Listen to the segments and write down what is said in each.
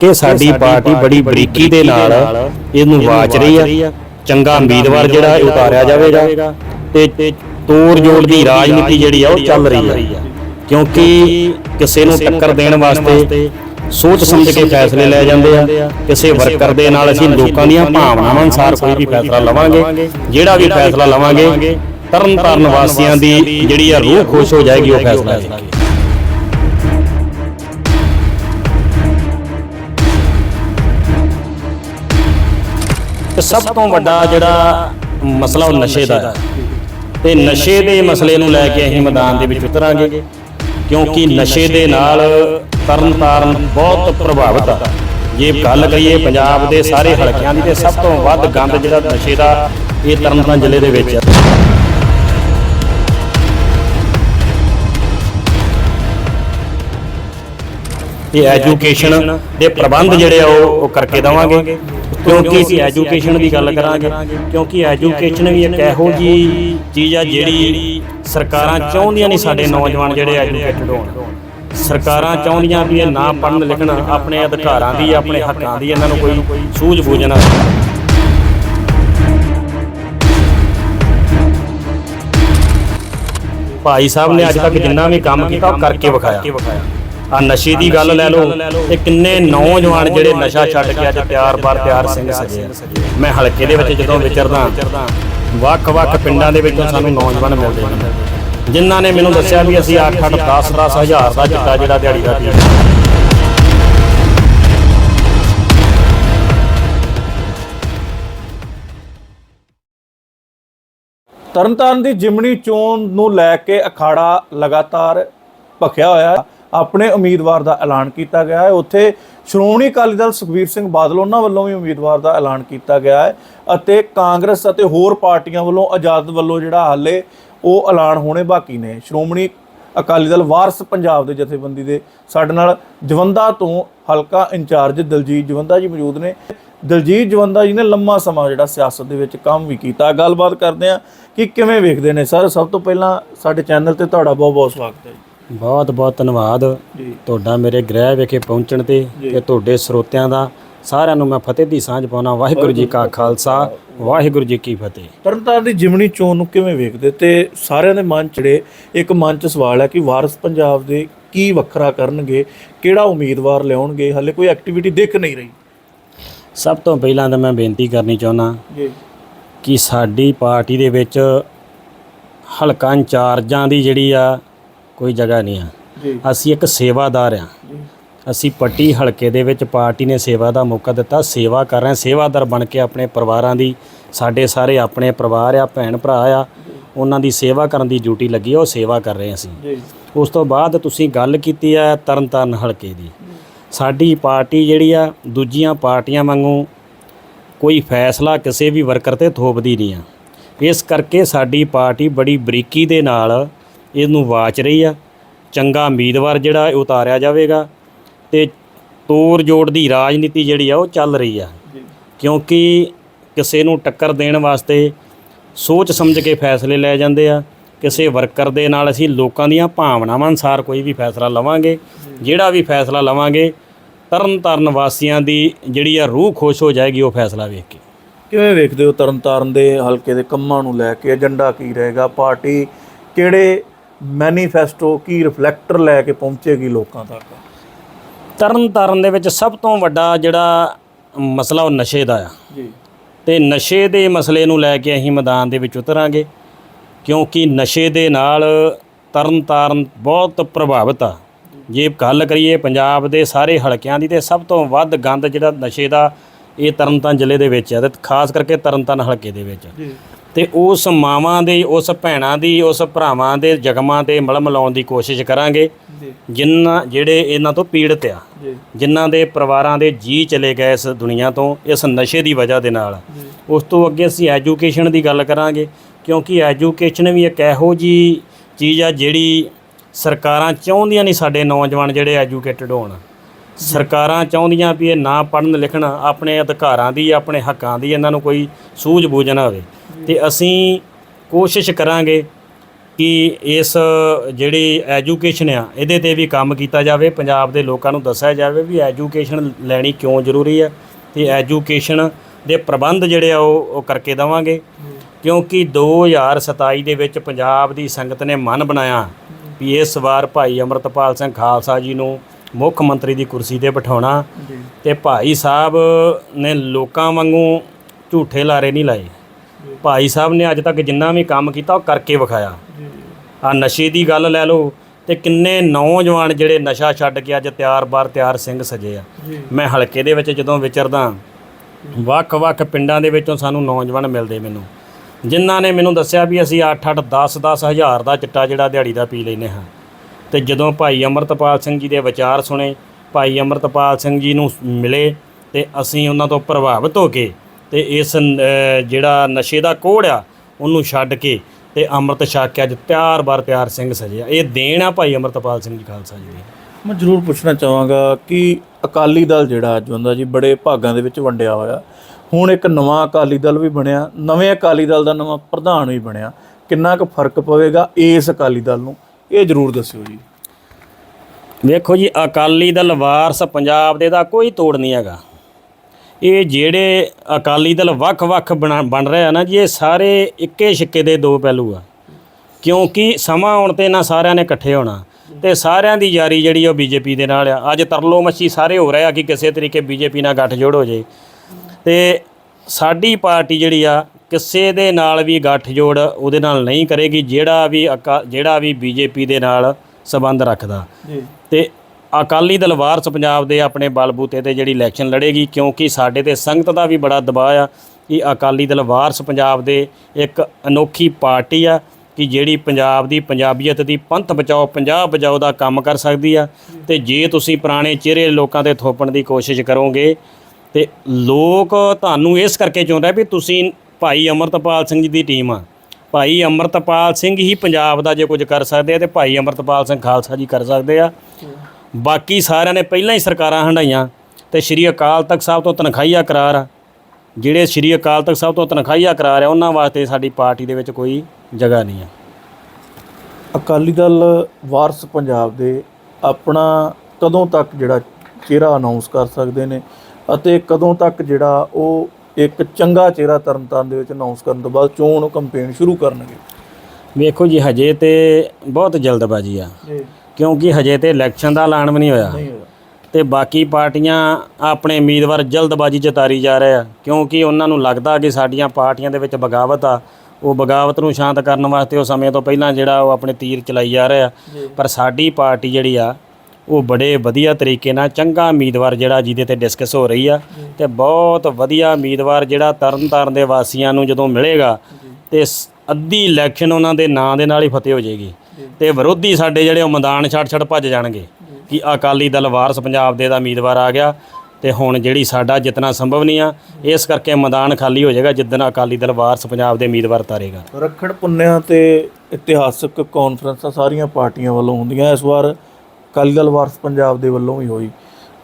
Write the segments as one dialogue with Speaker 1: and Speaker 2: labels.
Speaker 1: ਕਿ ਸਾਡੀ ਪਾਰਟੀ ਬੜੀ ਬਰੀਕੀ ਦੇ ਨਾਲ ਇਹਨੂੰ ਵਾਚ ਰਹੀ ਆ। ਚੰਗਾ ਉਮੀਦਵਾਰ ਜਿਹੜਾ ਉਤਾਰਿਆ ਜਾਵੇਗਾ ਤੇ ਤੋੜ ਜੋੜ ਦੀ ਰਾਜਨੀਤੀ ਜਿਹੜੀ ਆ ਉਹ ਚੱਲ ਰਹੀ ਆ। ਕਿਉਂਕਿ ਕਿਸੇ ਨੂੰ ਟੱਕਰ ਦੇਣ ਵਾਸਤੇ ਸੋਚ ਸਮਝ ਕੇ ਫੈਸਲੇ ਲੈ ਜਾਂਦੇ ਆ। ਕਿਸੇ ਵਰਕਰ ਦੇ ਨਾਲ ਅਸੀਂ ਲੋਕਾਂ ਦੀਆਂ ਭਾਵਨਾਵਾਂ ਅਨੁਸਾਰ ਕੋਈ ਵੀ ਫੈਸਲਾ ਲਵਾਂਗੇ। ਜਿਹੜਾ ਵੀ ਫੈਸਲਾ ਲਵਾਂਗੇ ਤਰਨ ਤਾਰਨ ਵਾਸੀਆਂ ਦੀ ਜਿਹੜੀ ਆ ਰੂਹ ਖੁਸ਼ ਹੋ ਜਾਏਗੀ ਉਹ ਫੈਸਲਾ ਲੈ ਤੇ ਸਭ ਤੋਂ ਵੱਡਾ ਜਿਹੜਾ ਮਸਲਾ ਉਹ ਨਸ਼ੇ ਦਾ ਹੈ। ਤੇ ਨਸ਼ੇ ਦੇ ਮਸਲੇ ਨੂੰ ਲੈ ਕੇ ਅਸੀਂ ਮੈਦਾਨ ਦੇ ਵਿੱਚ ਉਤਰਾਂਗੇ, ਕਿਉਂਕਿ ਨਸ਼ੇ ਦੇ ਨਾਲ ਤਰਨ ਤਾਰਨ ਬਹੁਤ ਪ੍ਰਭਾਵਿਤ ਆ। ਜੇ ਗੱਲ ਕਰੀਏ ਪੰਜਾਬ ਦੇ ਸਾਰੇ ਹਲਕਿਆਂ ਦੀ, ਤੇ ਸਭ ਤੋਂ ਵੱਧ ਗੰਦ ਜਿਹੜਾ ਨਸ਼ੇ ਦਾ, ਇਹ ਤਰਨਤਾਰਨ ਜ਼ਿਲ੍ਹੇ ਦੇ ਵਿੱਚ ਆ। ਇਹ ਐਜੂਕੇਸ਼ਨ ਦੇ ਪ੍ਰਬੰਧ ਜਿਹੜੇ ਆ ਉਹ ਉਹ ਕਰਕੇ ਦਵਾਂਗੇ। ਕਿਉਂਕਿ ਅਸੀਂ ਐਜੂਕੇਸ਼ਨ ਦੀ ਗੱਲ ਕਰਾਂਗੇ। ਕਿਉਂਕਿ ਐਜੂਕੇਸ਼ਨ ਵੀ ਇੱਕ ਇਹੋ ਜੀ ਚੀਜ਼ ਆ ਜਿਹੜੀ ਸਰਕਾਰਾਂ ਚਾਹੁੰਦੀਆਂ ਨਹੀਂ ਸਾਡੇ ਨੌਜਵਾਨ ਜਿਹੜੇ ਐਜੂਕੇਟਡ ਹੋਣ। ਸਰਕਾਰਾਂ ਚਾਹੁੰਦੀਆਂ ਵੀ ਇਹ ਨਾ ਪੜ੍ਹਨ ਲਿਖਣ ਆਪਣੇ ਅਧਿਕਾਰਾਂ ਦੀ ਆਪਣੇ ਹੱਕਾਂ ਦੀ ਇਹਨਾਂ ਨੂੰ ਕੋਈ ਸੂਝ-ਬੂਝ ਨਾ ਭਾਈ ਸਾਹਿਬ ਨੇ ਅੱਜ ਤੱਕ ਜਿੰਨਾ ਵੀ ਕੰਮ ਕੀਤਾ ਉਹ ਕਰਕੇ ਵਿਖਾਇਆ। ਆ ਨਸ਼ੇ ਦੀ ਗੱਲ ਲੈ ਲਓ। ਇਹ ਕਿੰਨੇ ਨੌਜਵਾਨ ਜਿਹੜੇ ਨਸ਼ਾ ਛੱਡ ਕੇ ਅੱਜ ਪਿਆਰ ਬਾਰ ਪਿਆਰ ਸਿੰਘ ਸਜੇ। ਮੈਂ ਹਲਕੇ ਦੇ ਵਿੱਚ ਜਦੋਂ ਵਿਚਰਦਾ ਵੱਖ-ਵੱਖ ਪਿੰਡਾਂ ਦੇ ਵਿੱਚੋਂ ਸਾਨੂੰ ਨੌਜਵਾਨ ਮਿਲਦੇ ਨੇ। ਜਿਨ੍ਹਾਂ ਨੇ ਮੈਨੂੰ ਦੱਸਿਆ ਵੀ ਅਸੀਂ 8-8 10-10 ਹਜ਼ਾਰ ਦਾ ਚਿੱਟਾ ਜਿਹੜਾ ਦਿਹਾੜੀ ਦਾ ਪੀਂਦੇ
Speaker 2: ਤਰਨਤਾਰਨ ਦੀ ਜਿਮਣੀ ਚੋਣ ਨੂੰ ਲੈ ਕੇ ਅਖਾੜਾ ਲਗਾਤਾਰ ਭਖਿਆ ਹੋਇਆ ਹੈ। ਆਪਣੇ ਉਮੀਦਵਾਰ ਦਾ ਐਲਾਨ ਕੀਤਾ ਗਿਆ ਹੈ। ਉੱਥੇ ਸ਼੍ਰੋਮਣੀ ਅਕਾਲੀ ਦਲ ਸੁਖਬੀਰ ਸਿੰਘ ਬਾਦਲ ਉਹਨਾਂ ਵੱਲੋਂ ਵੀ ਉਮੀਦਵਾਰ ਦਾ ਐਲਾਨ ਕੀਤਾ ਗਿਆ ਹੈ ਅਤੇ ਕਾਂਗਰਸ ਅਤੇ ਹੋਰ ਪਾਰਟੀਆਂ ਵੱਲੋਂ ਆਜ਼ਾਦ ਵੱਲੋਂ ਜਿਹੜਾ ਹਾਲੇ ਉਹ ਐਲਾਨ ਹੋਣੇ ਬਾਕੀ ਨੇ। ਸ਼੍ਰੋਮਣੀ ਅਕਾਲੀ ਦਲ ਵਾਰਸ ਪੰਜਾਬ ਦੇ ਜਥੇਬੰਦੀ ਦੇ ਸਾਡੇ ਨਾਲ ਜਵੰਦਾ ਤੋਂ ਹਲਕਾ ਇੰਚਾਰਜ ਦਲਜੀਤ ਜਵੰਦਾ ਜੀ ਮੌਜੂਦ ਨੇ। ਦਲਜੀਤ ਜਵੰਦਾ ਜੀ ਨੇ ਲੰਮਾ ਸਮਾਂ ਜਿਹੜਾ ਸਿਆਸਤ ਦੇ ਵਿੱਚ ਕੰਮ ਵੀ ਕੀਤਾ। ਗੱਲਬਾਤ ਕਰਦੇ ਆ ਕਿ ਕਿਵੇਂ ਵੇਖਦੇ ਨੇ ਸਰ? ਸਭ ਤੋਂ ਪਹਿਲਾਂ ਸਾਡੇ ਚੈਨਲ ਤੇ ਤੁਹਾਡਾ ਬਹੁਤ ਬਹੁਤ ਸਵਾਗਤ ਹੈ ਜੀ।
Speaker 1: ਬਹੁਤ ਬਹੁਤ ਧੰਨਵਾਦ ਤੁਹਾਡਾ ਮੇਰੇ ਗ੍ਰਹਿ ਵਿਖੇ ਪਹੁੰਚਣ ਤੇ ਤੇ ਤੁਹਾਡੇ ਸਰੋਤਿਆਂ ਦਾ। ਸਾਰਿਆਂ ਨੂੰ ਮੈਂ ਫਤਿਹ ਦੀ ਸਾਂਝ ਪਾਉਣਾ। ਵਾਹਿਗੁਰੂ ਜੀ ਕਾ ਖਾਲਸਾ ਵਾਹਿਗੁਰੂ ਜੀ ਕੀ ਫਤਿਹ।
Speaker 2: ਤਰਨਤਾਰਨ ਦੀ ਜਿਮਣੀ ਚੋਣ ਨੂੰ ਕਿਵੇਂ ਵੇਖਦੇ? ਤੇ ਸਾਰਿਆਂ ਦੇ ਮਨ ਚੜੇ ਇੱਕ ਮਨ ਚ ਸਵਾਲ ਹੈ ਕਿ ਵਾਰਸ ਪੰਜਾਬ ਦੇ ਕੀ ਵੱਖਰਾ ਕਰਨਗੇ? ਕਿਹੜਾ ਉਮੀਦਵਾਰ ਲਿਆਉਣਗੇ? ਹਲੇ ਕੋਈ ਐਕਟੀਵਿਟੀ ਦਿਖ ਨਹੀਂ ਰਹੀ।
Speaker 1: ਸਭ ਤੋਂ ਪਹਿਲਾਂ ਤਾਂ ਮੈਂ ਬੇਨਤੀ ਕਰਨੀ ਚਾਹੁੰਦਾ
Speaker 2: ਜੀ।
Speaker 1: ਕਿ ਸਾਡੀ ਪਾਰਟੀ ਦੇ ਵਿੱਚ ਹਲਕਾ ਇੰਚਾਰਜਾਂ ਦੀ ਜਿਹੜੀ ਆ ਕੋਈ ਜਗ੍ਹਾ ਨਹੀਂ ਆ। ਅਸੀਂ ਇੱਕ ਸੇਵਾਦਾਰ ਆ। ਅਸੀਂ ਪੱਟੀ ਹਲਕੇ ਦੇ ਵਿੱਚ ਪਾਰਟੀ ਨੇ ਸੇਵਾ ਦਾ ਮੌਕਾ ਦਿੱਤਾ ਸੇਵਾ ਕਰ ਰਹੇ ਸੇਵਾਦਾਰ ਬਣ ਕੇ ਆਪਣੇ ਪਰਿਵਾਰਾਂ ਦੀ ਸਾਡੇ ਸਾਰੇ ਆਪਣੇ ਪਰਿਵਾਰ ਆ ਭੈਣ ਭਰਾ ਆ ਉਹਨਾਂ ਦੀ ਸੇਵਾ ਕਰਨ ਦੀ ਡਿਊਟੀ ਲੱਗੀ ਆ, ਉਹ ਸੇਵਾ ਕਰ ਰਹੇ ਅਸੀਂ। ਉਸ ਤੋਂ ਬਾਅਦ ਤੁਸੀਂ ਗੱਲ ਕੀਤੀ ਹੈ ਤਰਨਤਾਰਨ ਹਲਕੇ ਦੀ। ਸਾਡੀ ਪਾਰਟੀ ਜਿਹੜੀ ਆ ਦੂਜੀਆਂ ਪਾਰਟੀਆਂ ਵਾਂਗੂ ਕੋਈ ਫੈਸਲਾ ਕਿਸੇ ਵੀ ਵਰਕਰ ਤੇ ਥੋਪਦੀ ਨਹੀਂ ਆ। ਇਸ ਕਰਕੇ ਸਾਡੀ ਪਾਰਟੀ ਬੜੀ ਬਰੀਕੀ ਦੇ ਨਾਲ ਇਹਨੂੰ ਵਾਚ ਰਹੀ ਆ। ਚੰਗਾ ਉਮੀਦਵਾਰ ਜਿਹੜਾ ਉਤਾਰਿਆ ਜਾਵੇਗਾ ਤੇ ਤੋੜ ਜੋੜ ਦੀ ਰਾਜਨੀਤੀ ਜਿਹੜੀ ਆ ਉਹ ਚੱਲ ਰਹੀ ਆ। ਕਿਉਂਕਿ ਕਿਸੇ ਨੂੰ ਟੱਕਰ ਦੇਣ ਵਾਸਤੇ ਸੋਚ ਸਮਝ ਕੇ ਫੈਸਲੇ ਲੈ ਜਾਂਦੇ ਆ। ਕਿਸੇ ਵਰਕਰ ਦੇ ਨਾਲ ਅਸੀਂ ਲੋਕਾਂ ਦੀਆਂ ਭਾਵਨਾਵਾਂ ਅਨੁਸਾਰ ਕੋਈ ਵੀ ਫੈਸਲਾ ਲਵਾਂਗੇ। ਜਿਹੜਾ ਵੀ ਫੈਸਲਾ ਲਵਾਂਗੇ ਤਰਨ ਤਾਰਨ ਵਾਸੀਆਂ ਦੀ ਜਿਹੜੀ ਆ ਰੂਹ ਖੁਸ਼ ਹੋ ਜਾਏਗੀ ਉਹ ਫੈਸਲਾ ਵੇਖ ਕੇ।
Speaker 2: ਕਿਵੇਂ ਵੇਖਦੇ ਹੋ ਤਰਨਤਾਰਨ ਦੇ ਹਲਕੇ ਦੇ ਕੰਮਾਂ ਨੂੰ ਲੈ ਕੇ? ਏਜੰਡਾ ਕੀ ਰਹੇਗਾ? ਪਾਰਟੀ ਕਿਹੜੇ ਮੈਨੀਫੈਸਟੋ ਕੀ ਰਿਫਲੈਕਟਰ ਲੈ ਕੇ ਪਹੁੰਚੇਗੀ ਲੋਕਾਂ ਤੱਕ?
Speaker 1: ਤਰਨ ਤਾਰਨ ਦੇ ਵਿੱਚ ਸਭ ਤੋਂ ਵੱਡਾ ਜਿਹੜਾ ਮਸਲਾ ਉਹ ਨਸ਼ੇ ਦਾ ਆ।
Speaker 2: ਜੀ।
Speaker 1: ਤੇ ਨਸ਼ੇ ਦੇ ਮਸਲੇ ਨੂੰ ਲੈ ਕੇ ਅਸੀਂ ਮੈਦਾਨ ਦੇ ਵਿੱਚ ਉਤਰਾਂਗੇ ਕਿਉਂਕਿ ਨਸ਼ੇ ਦੇ ਨਾਲ ਤਰਨ ਤਾਰਨ ਬਹੁਤ ਪ੍ਰਭਾਵਿਤ ਆ। ਜੇ ਗੱਲ ਕਰੀਏ ਪੰਜਾਬ ਦੇ ਸਾਰੇ ਹਲਕਿਆਂ ਦੀ ਤੇ ਸਭ ਤੋਂ ਵੱਧ ਗੰਦ ਜਿਹੜਾ ਨਸ਼ੇ ਦਾ ਇਹ ਤਰਨਤਾਰਨ ਜ਼ਿਲ੍ਹੇ ਦੇ ਵਿੱਚ ਹੈ ਤੇ ਖਾਸ ਕਰਕੇ ਤਰਨਤਾਰਨ ਹਲਕੇ ਦੇ ਵਿੱਚ
Speaker 2: ਜੀ।
Speaker 1: ਤੇ ਉਸ ਮਾਵਾਂ ਦੇ ਉਸ ਭੈਣਾਂ ਦੀ ਉਸ ਭਰਾਵਾਂ ਦੇ ਜ਼ਖਮਾਂ ਤੇ ਮਲਮ ਲਾਉਣ ਦੀ ਕੋਸ਼ਿਸ਼ ਕਰਾਂਗੇ। ਜਿਨ੍ਹਾਂ ਜਿਹੜੇ ਇਹਨਾਂ ਤੋਂ ਪੀੜਤ ਆ ਜਿਨ੍ਹਾਂ ਦੇ ਪਰਿਵਾਰਾਂ ਦੇ ਜੀ ਚਲੇ ਗਏ ਇਸ ਦੁਨੀਆ ਤੋਂ ਇਸ ਨਸ਼ੇ ਦੀ ਵਜ੍ਹਾ ਦੇ ਨਾਲ। ਉਸ ਤੋਂ ਅੱਗੇ ਅਸੀਂ ਐਜੂਕੇਸ਼ਨ ਦੀ ਗੱਲ ਕਰਾਂਗੇ ਕਿਉਂਕਿ ਐਜੂਕੇਸ਼ਨ ਵੀ ਇੱਕ ਇਹੋ ਜੀ ਚੀਜ਼ ਆ ਜਿਹੜੀ ਸਰਕਾਰਾਂ ਚਾਹੁੰਦੀਆਂ ਨਹੀਂ ਸਾਡੇ ਨੌਜਵਾਨ ਜਿਹੜੇ ਐਜੂਕੇਟਡ ਹੋਣ। ਸਰਕਾਰਾਂ ਚਾਹੁੰਦੀਆਂ ਵੀ ਇਹ ਨਾ ਪੜ੍ਹਨ ਲਿਖਣ ਆਪਣੇ ਅਧਿਕਾਰਾਂ ਦੀ ਆਪਣੇ ਹੱਕਾਂ ਦੀ ਇਹਨਾਂ ਨੂੰ ਕੋਈ ਸੂਝ-ਬੂਝ ਨਾ ਹੋਵੇ। ਤੇ ਅਸੀਂ ਕੋਸ਼ਿਸ਼ ਕਰਾਂਗੇ ਕਿ ਇਸ ਜਿਹੜੀ ਐਜੂਕੇਸ਼ਨ ਆ ਇਹਦੇ ਤੇ ਵੀ ਕੰਮ ਕੀਤਾ ਜਾਵੇ। ਪੰਜਾਬ ਦੇ ਲੋਕਾਂ ਨੂੰ ਦੱਸਿਆ ਜਾਵੇ ਵੀ ਐਜੂਕੇਸ਼ਨ ਲੈਣੀ ਕਿਉਂ ਜ਼ਰੂਰੀ ਹੈ ਤੇ ਐਜੂਕੇਸ਼ਨ ਦੇ ਪ੍ਰਬੰਧ ਜਿਹੜੇ ਆ ਉਹ ਉਹ ਕਰਕੇ ਦੇਵਾਂਗੇ। ਕਿਉਂਕਿ 2027 ਦੇ ਵਿੱਚ ਪੰਜਾਬ ਦੀ ਸੰਗਤ ਨੇ ਮਨ ਬਣਾਇਆ ਵੀ ਇਸ ਵਾਰ ਭਾਈ ਅਮਰਤਪਾਲ ਸਿੰਘ ਖਾਲਸਾ ਜੀ ਨੂੰ ਮੁੱਖ ਮੰਤਰੀ ਦੀ ਕੁਰਸੀ ਤੇ ਬਿਠਾਉਣਾ ਤੇ ਭਾਈ ਸਾਹਿਬ ਨੇ ਲੋਕਾਂ ਵਾਂਗੂ ਝੂਠੇ ਲਾਰੇ ਨਹੀਂ ਲਾਏ। ਭਾਈ ਸਾਹਿਬ ਨੇ ਅੱਜ ਤੱਕ ਜਿੰਨਾ ਵੀ ਕੰਮ ਕੀਤਾ ਉਹ ਕਰਕੇ ਵਿਖਾਇਆ। ਆ ਨਸ਼ੇ ਦੀ ਗੱਲ ਲੈ ਲਓ ਤੇ ਕਿੰਨੇ ਨੌਜਵਾਨ ਜਿਹੜੇ ਨਸ਼ਾ ਛੱਡ ਕੇ ਅੱਜ ਤਿਆਰ-ਬਾਰ ਤਿਆਰ ਸਿੰਘ ਸਜੇ ਆ। ਮੈਂ ਹਲਕੇ ਦੇ ਵਿੱਚ ਜਦੋਂ ਵਿਚਰਦਾ ਵੱਖ-ਵੱਖ ਪਿੰਡਾਂ ਦੇ ਵਿੱਚੋਂ ਸਾਨੂੰ ਨੌਜਵਾਨ ਮਿਲਦੇ ਮੈਨੂੰ। ਜਿਨ੍ਹਾਂ ਨੇ ਮੈਨੂੰ ਦੱਸਿਆ ਵੀ ਅਸੀਂ 8-8 10-10 ਹਜ਼ਾਰ ਦਾ ਚਿੱਟਾ ਜਿਹੜਾ ਦਿਹਾੜੀ ਦਾ ਪੀ ਲੈਨੇ ਹਾਂ। ਤੇ ਜਦੋਂ ਭਾਈ ਅਮਰਤਪਾਲ ਸਿੰਘ ਜੀ ਦੇ ਵਿਚਾਰ ਸੁਣੇ ਭਾਈ ਅਮਰਤਪਾਲ ਸਿੰਘ ਜੀ ਨੂੰ ਮਿਲੇ ਤੇ ਅਸੀਂ ਉਹਨਾਂ ਤੋਂ ਪ੍ਰਭਾਵਿਤ ਹੋ ਕੇ ਤੇ ਇਸ ਜਿਹੜਾ ਨਸ਼ੇ ਦਾ ਕੋੜ ਆ ਉਹਨੂੰ ਛੱਡ ਕੇ ਤੇ ਅੰਮ੍ਰਿਤ ਛਕ ਕੇ ਅੱਜ ਤਿਆਰ ਬਰ ਤਿਆਰ ਸਿੰਘ ਸਜਿਆ। ਇਹ ਦੇਣ ਆ ਭਾਈ ਅਮਰਤਪਾਲ ਸਿੰਘ ਜੀ ਖਾਲਸਾ ਜੀ ਦੀ।
Speaker 2: ਮੈਂ ਜ਼ਰੂਰ ਪੁੱਛਣਾ ਚਾਹਾਂਗਾ ਕਿ ਅਕਾਲੀ ਦਲ ਜਿਹੜਾ ਅੱਜ ਹੁੰਦਾ ਜੀ ਬੜੇ ਭਾਗਾਂ ਦੇ ਵਿੱਚ ਵੰਡਿਆ ਹੋਇਆ। ਹੁਣ ਇੱਕ ਨਵਾਂ ਅਕਾਲੀ ਦਲ ਵੀ ਬਣਿਆ ਨਵੇਂ ਅਕਾਲੀ ਦਲ ਦਾ ਨਵਾਂ ਪ੍ਰਧਾਨ ਵੀ ਬਣਿਆ। ਕਿੰਨਾ ਕੁ ਫ਼ਰਕ ਪਵੇਗਾ ਇਸ ਅਕਾਲੀ ਦਲ ਨੂੰ? ਇਹ ਜ਼ਰੂਰ ਦੱਸਿਓ ਜੀ।
Speaker 1: ਵੇਖੋ ਜੀ ਅਕਾਲੀ ਦਲ ਵਾਰਸ ਪੰਜਾਬ ਦੇ ਦਾ ਕੋਈ ਤੋੜ ਨਹੀਂ ਹੈਗਾ। ਇਹ ਜਿਹੜੇ ਅਕਾਲੀ ਦਲ ਵੱਖ-ਵੱਖ ਬਣਾ- ਰਹੇ ਆ ਨਾ ਜੀ ਇਹ ਸਾਰੇ ਇੱਕੇ ਛਿੱਕੇ ਦੇ ਦੋ ਪਹਿਲੂ ਆ। ਕਿਉਂਕਿ ਸਮਾਂ ਆਉਣ ਤੇ ਇਹਨਾਂ ਸਾਰਿਆਂ ਨੇ ਇਕੱਠੇ ਹੋਣਾ ਤੇ ਸਾਰਿਆਂ ਦੀ ਯਾਰੀ ਜਿਹੜੀ ਉਹ ਬੀਜੇਪੀ ਦੇ ਨਾਲ ਆ। ਅੱਜ ਤਰਲੋ ਮੱਛੀ ਸਾਰੇ ਹੋ ਰਹੇ ਆ ਕਿ ਕਿਸੇ ਤਰੀਕੇ ਬੀਜੇਪੀ ਨਾਲ ਗੱਠਜੋੜ ਹੋ ਜੇ। ਤੇ ਸਾਡੀ ਪਾਰਟੀ ਜਿਹੜੀ ਆ ਕਿਸੇ ਦੇ ਨਾਲ ਵੀ ਗੱਠਜੋੜ ਉਹਦੇ ਨਾਲ ਨਹੀਂ ਕਰੇਗੀ ਜਿਹੜਾ ਵੀ ਜਿਹੜਾ ਵੀ ਬੀਜੇਪੀ ਦੇ ਨਾਲ ਸਬੰਧ ਰੱਖਦਾ। ਤੇ ਅਕਾਲੀ ਦਲ ਵਾਰਸ ਪੰਜਾਬ ਦੇ ਆਪਣੇ ਬਲਬੂਤੇ ਤੇ ਜਿਹੜੀ ਇਲੈਕਸ਼ਨ ਲੜੇਗੀ, ਕਿਉਂਕਿ ਸਾਡੇ ਤੇ ਸੰਗਤ ਦਾ ਵੀ ਬੜਾ ਦਬਾਅ ਆ ਕਿ ਅਕਾਲੀ ਦਲ ਵਾਰਸ ਪੰਜਾਬ ਦੇ ਇੱਕ ਅਨੋਖੀ ਪਾਰਟੀ ਆ ਕਿ ਜਿਹੜੀ ਪੰਜਾਬ ਦੀ ਪੰਜਾਬੀਅਤ ਦੀ ਪੰਥ ਬਚਾਓ, ਪੰਜਾਬ ਬਚਾਓ ਦਾ ਕੰਮ ਕਰ ਸਕਦੀ ਆ। ਤੇ ਜੇ ਤੁਸੀਂ ਪੁਰਾਣੇ ਚਿਹਰੇ ਲੋਕਾਂ ਤੇ ਥੋਪਣ ਦੀ ਕੋਸ਼ਿਸ਼ ਕਰੋਗੇ, ਤੇ ਲੋਕ ਤੁਹਾਨੂੰ ਇਸ ਕਰਕੇ ਚਾਹੁੰਦਾ ਵੀ ਤੁਸੀਂ ਭਾਈ ਅਮਰਤਪਾਲ ਸਿੰਘ ਜੀ ਦੀ ਟੀਮ ਆ। ਭਾਈ ਅਮਰਤਪਾਲ ਸਿੰਘ ਹੀ ਪੰਜਾਬ ਦਾ ਜੇ ਕੁਝ ਕਰ ਸਕਦੇ ਆ, ਤੇ ਭਾਈ ਅਮਰਤਪਾਲ ਸਿੰਘ ਖਾਲਸਾ ਜੀ ਕਰ ਸਕਦੇ ਆ। ਬਾਕੀ ਸਾਰਿਆਂ ਨੇ ਪਹਿਲਾਂ ਹੀ ਸਰਕਾਰਾਂ ਹੰਡਾਈਆਂ ਤੇ ਸ਼੍ਰੀ ਅਕਾਲ ਤਖਤ ਸਾਹਿਬ ਤੋਂ ਤਨਖਾਹੀਆ ਕਰਾਰ ਆ। ਜਿਹੜੇ ਸ਼੍ਰੀ ਅਕਾਲ ਤਖਤ ਸਾਹਿਬ ਤੋਂ ਤਨਖਾਹੀਆ ਕਰਾਰ ਆ ਉਹਨਾਂ ਵਾਸਤੇ ਸਾਡੀ ਪਾਰਟੀ ਦੇ ਵਿੱਚ ਕੋਈ ਜਗ੍ਹਾ ਨਹੀਂ ਆ।
Speaker 2: ਅਕਾਲੀ ਦਲ ਵਾਰਸ ਪੰਜਾਬ ਦੇ ਆਪਣਾ ਕਦੋਂ ਤੱਕ ਜਿਹੜਾ ਚਿਹਰਾ ਅਨਾਉਂਸ ਕਰ ਸਕਦੇ ਨੇ ਅਤੇ ਕਦੋਂ ਤੱਕ ਜਿਹੜਾ ਉਹ ਇੱਕ ਚੰਗਾ ਚਿਹਰਾ ਤਰਨਤਾਰਨ ਦੇ ਵਿੱਚ ਅਨਾਉਂਸ ਕਰਨ ਤੋਂ ਬਾਅਦ ਚੋਣ ਕੰਪੇਨ ਸ਼ੁਰੂ ਕਰਨਗੇ?
Speaker 1: ਵੇਖੋ ਜੀ ਹਜੇ ਤੇ ਬਹੁਤ ਜਲਦਬਾਜ਼ੀ ਆ।
Speaker 2: ਜੀ।
Speaker 1: ਕਿਉਂਕਿ ਹਜੇ ਤੇ ਇਲੈਕਸ਼ਨ ਦਾ ਐਲਾਨ ਵੀ ਨਹੀਂ ਹੋਇਆ। ਤੇ ਬਾਕੀ ਪਾਰਟੀਆਂ ਆਪਣੇ ਉਮੀਦਵਾਰ ਜਲਦਬਾਜ਼ੀ ਚ ਤਾਰੀ ਜਾ ਰਹੇ ਆ। ਕਿਉਂਕਿ ਉਹਨਾਂ ਨੂੰ ਲੱਗਦਾ ਕਿ ਸਾਡੀਆਂ ਪਾਰਟੀਆਂ ਦੇ ਵਿੱਚ ਬਗਾਵਤ ਆ। ਉਹ ਬਗਾਵਤ ਨੂੰ ਸ਼ਾਂਤ ਕਰਨ ਵਾਸਤੇ ਉਹ ਸਮੇਂ ਤੋਂ ਪਹਿਲਾਂ ਜਿਹੜਾ ਉਹ ਆਪਣੇ ਤੀਰ ਚਲਾਈ ਜਾ ਰਹੇ ਆ। ਪਰ ਸਾਡੀ ਪਾਰਟੀ ਜਿਹੜੀ ਆ ਉਹ ਬੜੇ ਵਧੀਆ ਤਰੀਕੇ ਨਾਲ ਚੰਗਾ ਉਮੀਦਵਾਰ ਜਿਹੜਾ ਜਿਹਦੇ ਤੇ ਡਿਸਕਸ ਹੋ ਰਹੀ ਆ। ਤੇ ਬਹੁਤ ਵਧੀਆ ਉਮੀਦਵਾਰ ਜਿਹੜਾ ਤਰਨਤਾਰਨ ਦੇ ਵਾਸੀਆਂ ਨੂੰ ਜਦੋਂ ਮਿਲੇਗਾ ਤੇ ਅੱਧੀ ਇਲੈਕਸ਼ਨ ਉਹਨਾਂ ਦੇ ਨਾਂ ਦੇ ਨਾਲ ਹੀ ਫਤਿਹ ਹੋ ਜਾਏਗੀ। ਤੇ ਵਿਰੋਧੀ ਸਾਡੇ ਜਿਹੜੇ ਉਹ ਮੈਦਾਨ ਛੱਡ ਛੱਡ ਭੱਜ ਜਾਣਗੇ ਕਿ ਅਕਾਲੀ ਦਲ ਵਾਰਸ ਪੰਜਾਬ ਦੇ ਦਾ ਉਮੀਦਵਾਰ ਆ ਗਿਆ ਤੇ ਹੁਣ ਜਿਹੜੀ ਸਾਡਾ ਜਿੱਤਣਾ ਸੰਭਵ ਨਹੀਂ ਆ, ਇਸ ਕਰਕੇ ਮੈਦਾਨ ਖਾਲੀ ਹੋ ਜਾਏਗਾ ਜਿੱਦਣ ਅਕਾਲੀ ਦਲ ਵਾਰਸ ਪੰਜਾਬ ਦੇ ਉਮੀਦਵਾਰ ਤਾਰੇਗਾ
Speaker 2: ਰੱਖੜ ਪੁੰਨਿਆਂ ਤੇ ਇਤਿਹਾਸਕ ਕਾਨਫਰੰਸਾਂ ਸਾਰੀਆਂ ਪਾਰਟੀਆਂ ਵੱਲੋਂ ਹੁੰਦੀਆਂ, ਇਸ ਵਾਰ ਅਕਾਲੀ ਦਲ ਵਾਰਸ ਪੰਜਾਬ ਦੇ ਵੱਲੋਂ ਵੀ ਹੋਈ।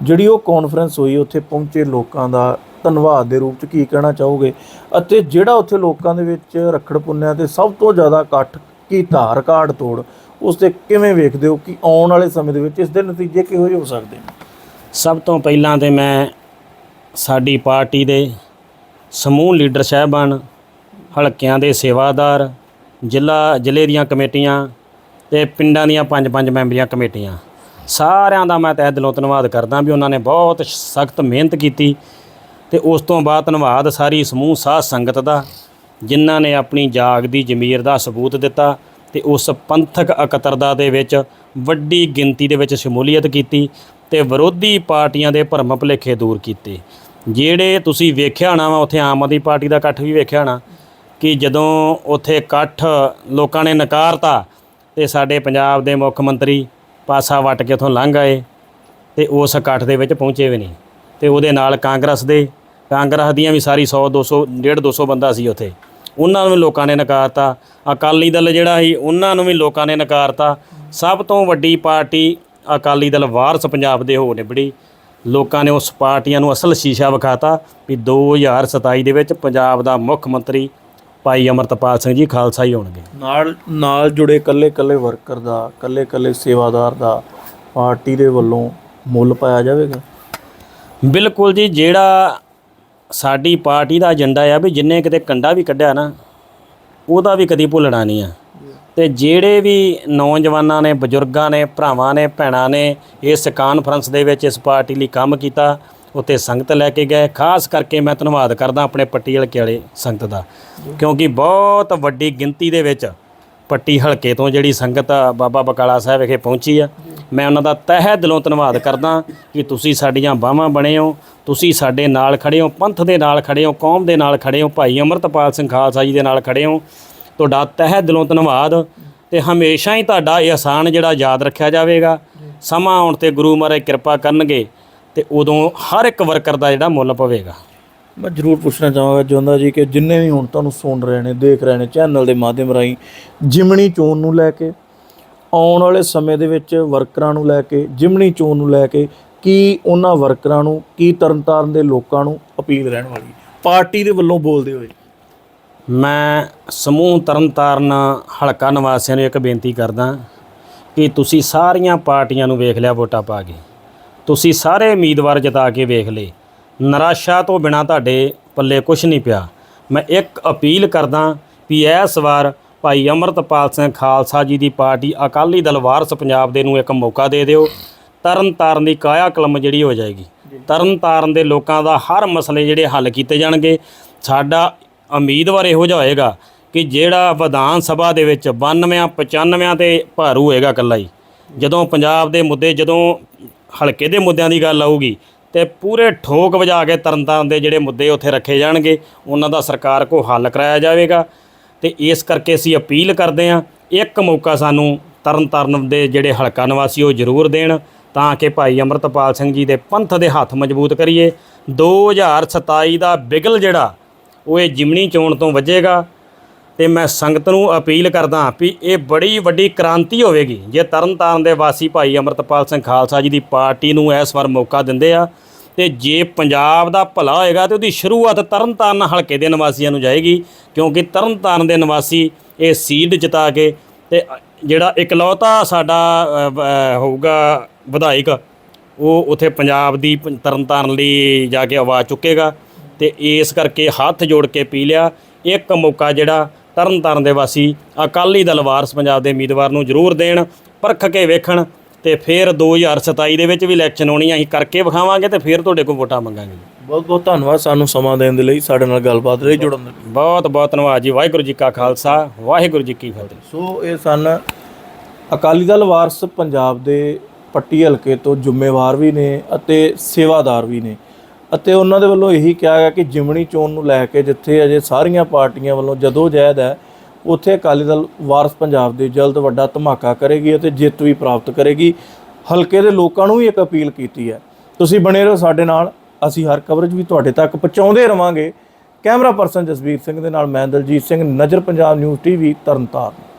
Speaker 2: ਜਿਹੜੀ ਉਹ ਕਾਨਫਰੰਸ ਹੋਈ, ਉੱਥੇ ਪਹੁੰਚੇ ਲੋਕਾਂ ਦਾ ਧੰਨਵਾਦ ਦੇ ਰੂਪ ਚ ਕੀ ਕਹਿਣਾ ਚਾਹੋਗੇ? ਅਤੇ ਜਿਹੜਾ ਉੱਥੇ ਲੋਕਾਂ ਦੇ ਵਿੱਚ ਰੱਖੜ ਪੁੰਨਿਆਂ ਤੇ ਸਭ ਤੋਂ ਜ਼ਿਆਦਾ ਇਕੱਠ ਕਿ ਧਾਰ ਕਾਰਡ ਤੋੜ, ਉਸ ਤੇ ਕਿਵੇਂ ਵੇਖਦੇ ਹੋ ਕਿ ਆਉਣ ਵਾਲੇ ਸਮੇਂ ਦੇ ਵਿੱਚ ਇਸ ਦੇ ਨਤੀਜੇ ਕਿਹੋ ਜਿਹੇ ਹੋ ਸਕਦੇ ਨੇ?
Speaker 1: ਸਭ ਤੋਂ ਪਹਿਲਾਂ ਤੇ ਮੈਂ ਸਾਡੀ ਪਾਰਟੀ ਦੇ ਸਮੂਹ ਲੀਡਰ ਸਾਹਿਬਾਨ, ਹਲਕਿਆਂ ਦੇ ਸੇਵਾਦਾਰ, ਜ਼ਿਲ੍ਹਾ, ਜ਼ਿਲ੍ਹੇ ਦੀਆਂ ਕਮੇਟੀਆਂ ਤੇ ਪਿੰਡਾਂ ਦੀਆਂ ਪੰਜ ਪੰਜ ਮੈਂਬਰੀਆਂ ਕਮੇਟੀਆਂ। ਸਾਰਿਆਂ ਦਾ ਮੈਂ ਤਹਿ ਦਿਲੋਂ ਧੰਨਵਾਦ ਕਰਦਾ ਵੀ ਉਹਨਾਂ ਨੇ ਬਹੁਤ ਸਖਤ ਮਿਹਨਤ ਕੀਤੀ ਤੇ ਉਸ ਤੋਂ ਬਾਅਦ ਧੰਨਵਾਦ ਸਾਰੀ ਸਮੂਹ ਸਾਧ ਸੰਗਤ ਦਾ। ਜਿਨ੍ਹਾਂ ਨੇ ਆਪਣੀ ਜਾਗ ਦੀ ਜ਼ਮੀਰ ਦਾ ਸਬੂਤ ਦਿੱਤਾ ਤੇ ਉਸ ਪੰਥਕ ਇਕੱਤਰਤਾ ਦੇ ਵਿੱਚ ਵੱਡੀ ਗਿਣਤੀ ਦੇ ਵਿੱਚ ਸ਼ਮੂਲੀਅਤ ਕੀਤੀ ਤੇ ਵਿਰੋਧੀ ਪਾਰਟੀਆਂ ਦੇ ਭਰਮ ਭੁਲੇਖੇ ਦੂਰ ਕੀਤੇ। ਜਿਹੜੇ ਤੁਸੀਂ ਵੇਖਿਆ ਹੋਣਾ ਵਾ, ਉੱਥੇ ਆਮ ਆਦਮੀ ਪਾਰਟੀ ਦਾ ਇਕੱਠ ਵੀ ਵੇਖਿਆ ਹੋਣਾ ਕਿ ਜਦੋਂ ਉੱਥੇ ਇਕੱਠ ਲੋਕਾਂ ਨੇ ਨਕਾਰਤਾ ਤੇ ਸਾਡੇ ਪੰਜਾਬ ਦੇ ਮੁੱਖ ਮੰਤਰੀ ਪਾਸਾ ਵੱਟ ਕੇ ਉੱਥੋਂ ਲੰਘ ਆਏ ਤੇ ਉਸ ਇਕੱਠ ਦੇ ਵਿੱਚ ਪਹੁੰਚੇ ਵੀ ਨਹੀਂ। ਤੇ ਉਹਦੇ ਨਾਲ ਕਾਂਗਰਸ ਦੇ ਕਾਂਗਰਸ ਦੀਆਂ ਵੀ ਸਾਰੀ 100 200 150 200 ਬੰਦਾ ਸੀ ਉੱਥੇ। ਉਹਨਾਂ ਨੂੰ ਵੀ ਲੋਕਾਂ ਨੇ ਨਕਾਰਤਾ। ਅਕਾਲੀ ਦਲ ਜਿਹੜਾ ਸੀ ਉਹਨਾਂ ਨੂੰ ਵੀ ਲੋਕਾਂ ਨੇ ਨਕਾਰਤਾ। ਸਭ ਤੋਂ ਵੱਡੀ ਪਾਰਟੀ ਅਕਾਲੀ ਦਲ ਵਾਰਸ ਪੰਜਾਬ ਦੇ ਹੋ ਨਿਬੜੀ। ਲੋਕਾਂ ਨੇ ਉਸ ਪਾਰਟੀਆਂ ਨੂੰ ਅਸਲ ਸ਼ੀਸ਼ਾ ਵਿਖਾਤਾ ਵੀ 2027 ਦੇ ਵਿੱਚ ਪੰਜਾਬ ਦਾ ਮੁੱਖ ਮੰਤਰੀ ਭਾਈ ਅਮਰਤਪਾਲ ਸਿੰਘ ਜੀ ਖਾਲਸਾ ਹੀ ਹੋਣਗੇ।
Speaker 2: ਨਾਲ ਨਾਲ ਜੁੜੇ ਕੱਲੇ ਕੱਲੇ ਵਰਕਰ ਦਾ ਕੱਲੇ ਕੱਲੇ ਸੇਵਾਦਾਰ ਦਾ ਪਾਰਟੀ ਦੇ ਵੱਲੋਂ ਮੁੱਲ ਪਾਇਆ ਜਾਵੇਗਾ?
Speaker 1: ਬਿਲਕੁਲ ਜੀ ਜਿਹੜਾ ਸਾਡੀ ਪਾਰਟੀ ਦਾ ਏਜੰਡਾ ਆ ਵੀ ਜਿੰਨੇ ਕਿਤੇ ਕੰਡਾ ਵੀ ਕੱਢਿਆ ਨਾ, ਉਹਦਾ ਵੀ ਕਦੀ ਭੁੱਲਣਾ ਨਹੀਂ ਆ। ਤੇ ਜਿਹੜੇ ਵੀ ਨੌਜਵਾਨਾਂ ਨੇ, ਬਜ਼ੁਰਗਾਂ ਨੇ, ਭਰਾਵਾਂ ਨੇ, ਭੈਣਾਂ ਨੇ ਇਸ ਕਾਨਫਰੰਸ ਦੇ ਵਿੱਚ ਇਸ ਪਾਰਟੀ ਲਈ ਕੰਮ ਕੀਤਾ ਉੱਤੇ ਸੰਗਤ ਲੈ ਕੇ ਗਏ। ਖਾਸ ਕਰਕੇ ਮੈਂ ਧੰਨਵਾਦ ਕਰਦਾ ਆਪਣੇ ਪੱਟੀ ਹਲਕੇ ਵਾਲੇ ਸੰਗਤ ਦਾ, ਕਿਉਂਕਿ ਬਹੁਤ ਵੱਡੀ ਗਿਣਤੀ ਦੇ ਵਿੱਚ ਪੱਟੀ ਹਲਕੇ ਤੋਂ ਜਿਹੜੀ ਸੰਗਤ ਆ, ਬਾਬਾ ਬਕਾਲਾ ਸਾਹਿਬ ਵਿਖੇ ਪਹੁੰਚੀ ਆ। ਮੈਂ ਉਹਨਾਂ ਦਾ ਤਹਿ ਦਿਲੋਂ ਧੰਨਵਾਦ ਕਰਦਾ ਕਿ ਤੁਸੀਂ ਸਾਡੀਆਂ ਬਾਹਾਂ ਬਣੇ ਹੋ, ਤੁਸੀਂ ਸਾਡੇ ਨਾਲ ਖੜੇ ਹੋ, ਪੰਥ ਦੇ ਨਾਲ ਖੜੇ ਹੋ, ਕੌਮ ਦੇ ਨਾਲ ਖੜੇ ਹੋ, ਭਾਈ ਅਮਰਤਪਾਲ ਸਿੰਘ ਖਾਲਸਾ ਜੀ ਦੇ ਨਾਲ ਖੜੇ ਹੋ। ਤੁਹਾਡਾ ਤਹਿ ਦਿਲੋਂ ਧੰਨਵਾਦ ਤੇ ਹਮੇਸ਼ਾ ਹੀ ਤੁਹਾਡਾ ਇਹ ਆਸਾਨ ਜਿਹੜਾ ਯਾਦ ਰੱਖਿਆ ਜਾਵੇਗਾ। ਸਮਾਂ ਆਉਣ ਤੇ ਗੁਰੂ ਮਹਾਰਾਜ ਕਿਰਪਾ ਕਰਨਗੇ ਤੇ ਉਦੋਂ ਹਰ ਇੱਕ ਵਰਕਰ ਦਾ ਜਿਹੜਾ ਮੁੱਲ ਪਵੇਗਾ।
Speaker 2: ਮੈਂ ਜ਼ਰੂਰ ਪੁੱਛਣਾ ਚਾਹਾਂਗਾ ਜੋਂਦਾ ਜੀ ਕਿ ਜਿੰਨੇ ਵੀ ਹੁਣ ਤੁਹਾਨੂੰ ਸੁਣ ਰਹੇ ਨੇ, ਦੇਖ ਰਹੇ ਨੇ, ਚੈਨਲ ਦੇ ਮਾਧਿਅਮ ਰਾਹੀਂ ਜਿਮਣੀ ਚੋਣ ਨੂੰ ਲੈ ਕੇ ਆਉਣ ਵਾਲੇ ਸਮੇਂ ਦੇ ਵਿੱਚ ਵਰਕਰਾਂ ਨੂੰ ਲੈ ਕੇ, ਜਿਮਣੀ ਚੋਣ ਨੂੰ ਲੈ ਕੇ ਕੀ ਉਹਨਾਂ ਵਰਕਰਾਂ ਨੂੰ, ਕੀ ਤਰਨਤਾਰਨ ਦੇ ਲੋਕਾਂ ਨੂੰ ਅਪੀਲ ਰਹਿਣ ਵਾਲੀ? ਪਾਰਟੀ ਦੇ ਵੱਲੋਂ ਬੋਲਦੇ ਹੋਏ।
Speaker 1: ਮੈਂ ਸਮੂਹ ਤਰਨਤਾਰਨ ਹਲਕਾ ਨਿਵਾਸੀਆਂ ਨੂੰ ਇੱਕ ਬੇਨਤੀ ਕਰਦਾ ਕਿ ਤੁਸੀਂ ਸਾਰੀਆਂ ਪਾਰਟੀਆਂ ਨੂੰ ਵੇਖ ਲਿਆ ਵੋਟਾਂ ਪਾ ਕੇ। ਤੁਸੀਂ ਸਾਰੇ ਉਮੀਦਵਾਰ ਜਿਤਾ ਕੇ ਵੇਖ ਲਏ। ਨਿਰਾਸ਼ਾ ਤੋਂ ਬਿਨਾ ਤੁਹਾਡੇ ਪੱਲੇ ਕੁਝ ਨਹੀਂ ਪਿਆ। ਮੈਂ ਇੱਕ ਅਪੀਲ ਕਰਦਾ ਵੀ ਇਸ ਵਾਰ ਭਾਈ ਅਮਰਤਪਾਲ ਸਿੰਘ ਖਾਲਸਾ ਜੀ ਦੀ ਪਾਰਟੀ ਅਕਾਲੀ ਦਲ ਵਾਰਸ ਪੰਜਾਬ ਦੇ ਨੂੰ ਇੱਕ ਮੌਕਾ ਦੇ ਦਿਓ। ਤਰਨ ਤਾਰਨ ਦੀ ਕਾਇਆ ਕਲਮ ਜਿਹੜੀ ਹੋ ਜਾਏਗੀ। ਤਰਨ ਤਾਰਨ ਦੇ ਲੋਕਾਂ ਦਾ ਹਰ ਮਸਲੇ ਜਿਹੜੇ ਹੱਲ ਕੀਤੇ ਜਾਣਗੇ। ਸਾਡਾ ਉਮੀਦਵਾਰ ਇਹੋ ਜਿਹਾ ਹੋਏਗਾ ਕਿ ਜਿਹੜਾ ਵਿਧਾਨ ਸਭਾ ਦੇ ਵਿੱਚ 92 95 ਤੇ ਭਾਰੂ ਹੋਏਗਾ ਇਕੱਲਾ ਹੀ। ਜਦੋਂ ਪੰਜਾਬ ਦੇ ਮੁੱਦੇ ਜਦੋਂ ਹਲਕੇ ਦੇ ਮੁੱਦਿਆਂ ਦੀ ਗੱਲ ਆਊਗੀ ਤੇ ਪੂਰੇ ਠੋਕ ਵਜਾ ਕੇ ਤਰਨਤਾਰਨ ਦੇ ਜਿਹੜੇ ਮੁੱਦੇ ਉੱਥੇ ਰੱਖੇ ਜਾਣਗੇ ਉਹਨਾਂ ਦਾ ਸਰਕਾਰ ਕੋ ਹੱਲ ਕਰਾਇਆ ਜਾਵੇਗਾ। ਤੇ ਇਸ ਕਰਕੇ ਅਸੀਂ ਅਪੀਲ ਕਰਦੇ ਹਾਂ, ਇੱਕ ਮੌਕਾ ਸਾਨੂੰ ਤਰਨਤਾਰਨ ਦੇ ਜਿਹੜੇ ਹਲਕਾ ਨਿਵਾਸੀ ਉਹ ਜ਼ਰੂਰ ਦੇਣ, ਤਾਂ ਕਿ ਭਾਈ ਅਮਰਤਪਾਲ ਸਿੰਘ ਜੀ ਦੇ ਪੰਥ ਦੇ ਹੱਥ ਮਜ਼ਬੂਤ ਕਰੀਏ। 2027 ਦਾ ਬਿਗਲ ਜਿਹੜਾ, ਉਹ ਇਹ ਜਿਮਣੀ ਚੋਣ ਤੋਂ ਵੱਜੇਗਾ। ਤੇ ਮੈਂ ਸੰਗਤ ਨੂੰ ਅਪੀਲ ਕਰਦਾ ਵੀ ਇਹ ਬੜੀ ਵੱਡੀ ਕ੍ਰਾਂਤੀ ਹੋਵੇਗੀ। ਜੇ ਤਰਨਤਾਰਨ ਦੇ ਵਾਸੀ ਭਾਈ ਅਮਰਤਪਾਲ ਸਿੰਘ ਖਾਲਸਾ ਜੀ ਦੀ ਪਾਰਟੀ ਨੂੰ ਇਸ ਵਾਰ ਮੌਕਾ ਦਿੰਦੇ ਆ ਤੇ ਜੇ ਪੰਜਾਬ ਦਾ ਭਲਾ ਹੋਏਗਾ ਤੇ ਉਹਦੀ ਸ਼ੁਰੂਆਤ ਤਰਨਤਾਰਨ ਹਲਕੇ ਦੇ ਨਿਵਾਸੀਆਂ ਨੂੰ ਜਾਏਗੀ, ਕਿਉਂਕਿ ਤਰਨਤਾਰਨ ਦੇ ਨਿਵਾਸੀ ਇਹ ਸੀਟ ਜਿਤਾ ਕੇ ਤੇ ਜਿਹੜਾ ਇਕਲੌਤਾ ਸਾਡਾ ਹੋਊਗਾ ਵਿਧਾਇਕ, ਉਹ ਉਥੇ ਪੰਜਾਬ ਦੀ ਪ- ਤਰਨਤਾਰਨ ਲਈ ਜਾ ਕੇ ਆਵਾਜ਼ ਚੁੱਕੇਗਾ ਤੇ ਇਸ ਕਰਕੇ ਹੱਥ ਜੋੜ ਕੇ ਪੀ ਲਿਆ। ਇੱਕ ਮੌਕਾ ਜਿਹੜਾ ਤਰਨਤਾਰਨ ਦੇ ਵਾਸੀ ਅਕਾਲੀ ਦਲ ਵਾਰਸ ਪੰਜਾਬ ਦੇ ਉਮੀਦਵਾਰ ਨੂੰ ਜ਼ਰੂਰ ਦੇਣ, ਪਰਖ ਕੇ ਵੇਖਣ ਤੇ ਫਿਰ 2027 ਦੇ ਵਿੱਚ ਵੀ ਇਲੈਕਸ਼ਨ ਹੋਣੀ ਆ, ਅਸੀਂ ਕਰਕੇ ਵਿਖਾਵਾਂਗੇ ਤੇ ਫਿਰ ਤੁਹਾਡੇ ਕੋਲ ਵੋਟਾਂ ਮੰਗਾਂਗੇ
Speaker 2: ਬਹੁਤ ਬਹੁਤ ਧੰਨਵਾਦ ਸਾਨੂੰ ਸਮਾਂ ਦੇਣ ਦੇ ਲਈ ਸਾਡੇ ਨਾਲ ਗੱਲਬਾਤ ਲਈ ਜੁੜਨ ਦੇ ਲਈ।
Speaker 1: ਬਹੁਤ ਬਹੁਤ ਧੰਨਵਾਦ ਜੀ ਵਾਹਿਗੁਰੂ ਜੀ ਕਾ ਖਾਲਸਾ ਵਾਹਿਗੁਰੂ ਜੀ ਕੀ ਫਤਿਹ।
Speaker 2: ਸੋ ਇਹ ਸਨ ਅਕਾਲੀ ਦਲ ਵਾਰਸ ਪੰਜਾਬ ਦੇ ਪੱਟੀ ਹਲਕੇ ਤੋਂ ਜ਼ਿੰਮੇਵਾਰ ਵੀ ਨੇ ਅਤੇ ਸੇਵਾਦਾਰ ਵੀ ਨੇ। ਅਤੇ ਉਹਨਾਂ ਦੇ ਵੱਲੋਂ ਇਹੀ ਕਿਹਾ ਗਿਆ ਕਿ ਜਿਮਣੀ ਚੋਣ ਨੂੰ ਲੈ ਕੇ ਜਿੱਥੇ ਅਜੇ ਸਾਰੀਆਂ ਪਾਰਟੀਆਂ ਵੱਲੋਂ ਜਦੋਂ ਜਹਿਦ ਹੈ ਉੱਥੇ ਅਕਾਲੀ ਦਲ ਵਾਰਸ ਪੰਜਾਬ ਦੇ ਜਲਦ ਵੱਡਾ ਧਮਾਕਾ ਕਰੇਗੀ ਅਤੇ ਜਿੱਤ ਵੀ ਪ੍ਰਾਪਤ ਕਰੇਗੀ। ਹਲਕੇ ਦੇ ਲੋਕਾਂ ਨੂੰ ਵੀ ਇੱਕ ਅਪੀਲ ਕੀਤੀ ਹੈ। ਤੁਸੀਂ ਬਣੇ ਰਹੋ ਸਾਡੇ ਨਾਲ। ਅਸੀਂ ਹਰ ਕਵਰੇਜ ਵੀ ਤੁਹਾਡੇ ਤੱਕ ਪਹੁੰਚਾਉਂਦੇ ਰਵਾਂਗੇ। ਕੈਮਰਾ ਪਰਸਨ ਜਸਵੀਰ ਸਿੰਘ ਦੇ ਨਾਲ ਮੈਂ ਦਲਜੀਤ ਸਿੰਘ। ਨਜ਼ਰ ਪੰਜਾਬ ਨਿਊਜ਼ ਟੀਵੀ ਤਰਨਤਾਰਨ।